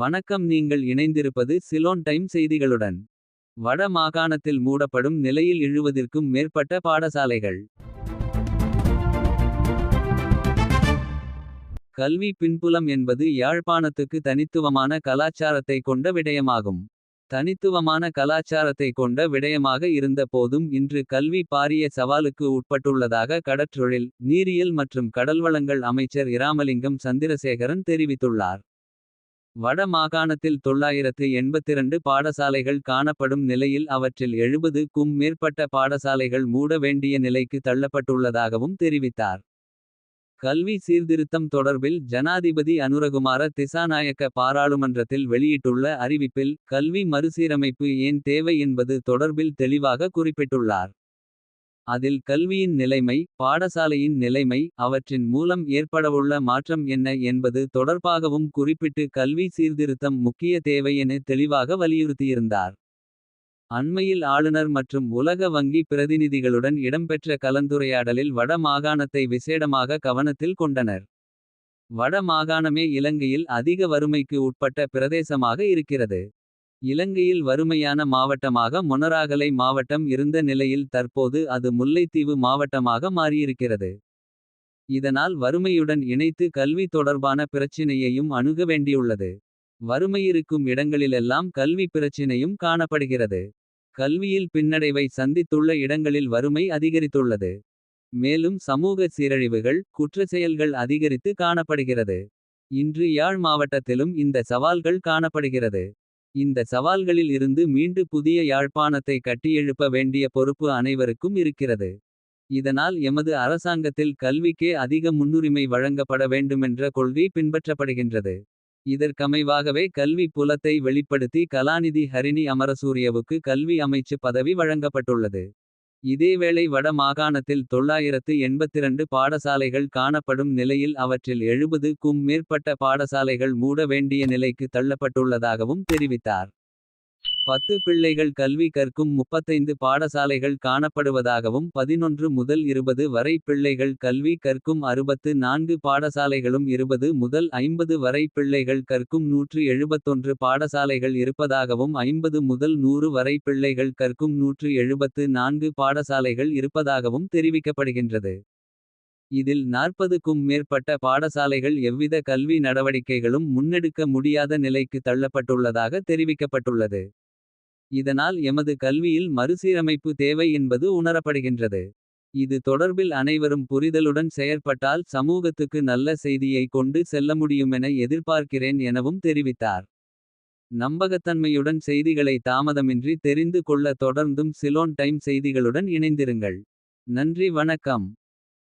வணக்கம் நீங்கள் இணைந்திருப்பது சிலோன் டைம் செய்திகளுடன். வட மாகாணத்தில் மூடப்படும் நிலையில் இழுவதிற்கும் மேற்பட்ட பாடசாலைகள். கல்வி பின்புலம் என்பது யாழ்ப்பாணத்துக்கு தனித்துவமான கலாச்சாரத்தை கொண்ட விடயமாகும். தனித்துவமான கலாச்சாரத்தை கொண்ட விடயமாக இருந்த போதும் இன்று கல்வி பாரிய சவாலுக்கு உட்பட்டுள்ளதாக கடற்றொழில். நீரியல் மற்றும் கடல்வளங்கள் அமைச்சர் இராமலிங்கம் சந்திரசேகரன் தெரிவித்துள்ளார். வட மாகாணத்தில் 982 பாடசாலைகள் காணப்படும் நிலையில் அவற்றில் 70 க்கும் மேற்பட்ட பாடசாலைகள் மூட வேண்டிய நிலைக்கு தள்ளப்பட்டுள்ளதாகவும் தெரிவித்தார். கல்வி சீர்திருத்தம் தொடர்பில் ஜனாதிபதி அனுரகுமார திசாநாயக்க பாராளுமன்றத்தில் வெளியிட்டுள்ள அறிவிப்பில். கல்வி மறுசீரமைப்பு ஏன் தேவை என்பது தொடர்பில் தெளிவாக குறிப்பிட்டுள்ளார். அதில் கல்வியின் நிலைமை பாடசாலையின் நிலைமை. அவற்றின் மூலம் ஏற்படவுள்ள மாற்றம் என்ன என்பது தொடர்பாகவும் குறிப்பிட்டு. கல்வி சீர்திருத்தம் முக்கிய தேவை என தெளிவாக வலியுறுத்தியிருந்தார். அண்மையில் ஆளுநர் மற்றும் உலக வங்கி பிரதிநிதிகளுடன் இடம்பெற்ற கலந்துரையாடலில் வட மாகாணத்தை விசேடமாக கவனத்தில் கொண்டனர். வட மாகாணமே இலங்கையில் அதிக வறுமைக்கு உட்பட்ட பிரதேசமாக இருக்கிறது. இலங்கையில் வறுமையான மாவட்டமாக மொனராகலை மாவட்டம் இருந்த நிலையில் தற்போது அது முல்லைத்தீவு மாவட்டமாக மாறியிருக்கிறது. இதனால் வறுமையுடன் இணைத்து கல்வி தொடர்பான பிரச்சினையையும் அணுக வேண்டியுள்ளது. வறுமையிருக்கும் இடங்களிலெல்லாம் கல்வி பிரச்சினையும் காணப்படுகிறது. கல்வியில் பின்னடைவை சந்தித்துள்ள இடங்களில் வறுமை அதிகரித்துள்ளது. மேலும் சமூக சீரழிவுகள் குற்றச்செயல்கள் அதிகரித்து காணப்படுகிறது. இன்று யாழ் மாவட்டத்திலும் இந்த சவால்கள் காணப்படுகிறது. இந்த சவால்களில் இருந்து மீண்டு புதிய யாழ்ப்பாணத்தை கட்டியெழுப்ப வேண்டிய பொறுப்பு அனைவருக்கும் இருக்கிறது. இதனால் எமது அரசாங்கத்தில் கல்விக்கே அதிக முன்னுரிமை வழங்கப்பட வேண்டுமென்ற கொள்கை பின்பற்றப்படுகின்றது. இதற்கமைவாகவே கல்வி புலத்தை வெளிப்படுத்தி கலாநிதி ஹரிணி அமரசூரியவுக்கு கல்வி அமைச்சு பதவி வழங்கப்பட்டுள்ளது. இதேவேளை வட மாகாணத்தில் 982 பாடசாலைகள் காணப்படும் நிலையில் அவற்றில் 70 க்கும் மேற்பட்ட பாடசாலைகள் மூட வேண்டிய நிலைக்கு தள்ளப்பட்டுள்ளதாகவும் தெரிவித்தார். பத்து பிள்ளைகள் கல்வி கற்கும் 35 பாடசாலைகள் காணப்படுவதாகவும் 11 முதல் 20 வரை பிள்ளைகள் கல்வி கற்கும் 64 பாடசாலைகளும் 20 முதல் 50 வரை பிள்ளைகள் கற்கும் 171 பாடசாலைகள் இருப்பதாகவும் 50 முதல் நூறு வரை பிள்ளைகள் கற்கும் 174 பாடசாலைகள் இருப்பதாகவும் தெரிவிக்கப்படுகின்றது. இதில் 40க்கும் மேற்பட்ட பாடசாலைகள் எவ்வித கல்வி நடவடிக்கைகளும் முன்னெடுக்க முடியாத நிலைக்கு தள்ளப்பட்டுள்ளதாக தெரிவிக்கப்பட்டுள்ளது. இதனால் எமது கல்வியில் மறுசீரமைப்பு தேவை என்பது உணரப்படுகின்றது. இது தொடர்பில் அனைவரும் புரிதலுடன் செயற்பட்டால் சமூகத்துக்கு நல்ல செய்தியை கொண்டு செல்ல முடியுமென எதிர்பார்க்கிறேன் எனவும் தெரிவித்தார். நம்பகத்தன்மையுடன் செய்திகளை தாமதமின்றி தெரிந்து கொள்ள தொடர்ந்தும் சிலோன் டைம் செய்திகளுடன் இணைந்திருங்கள். நன்றி வணக்கம்.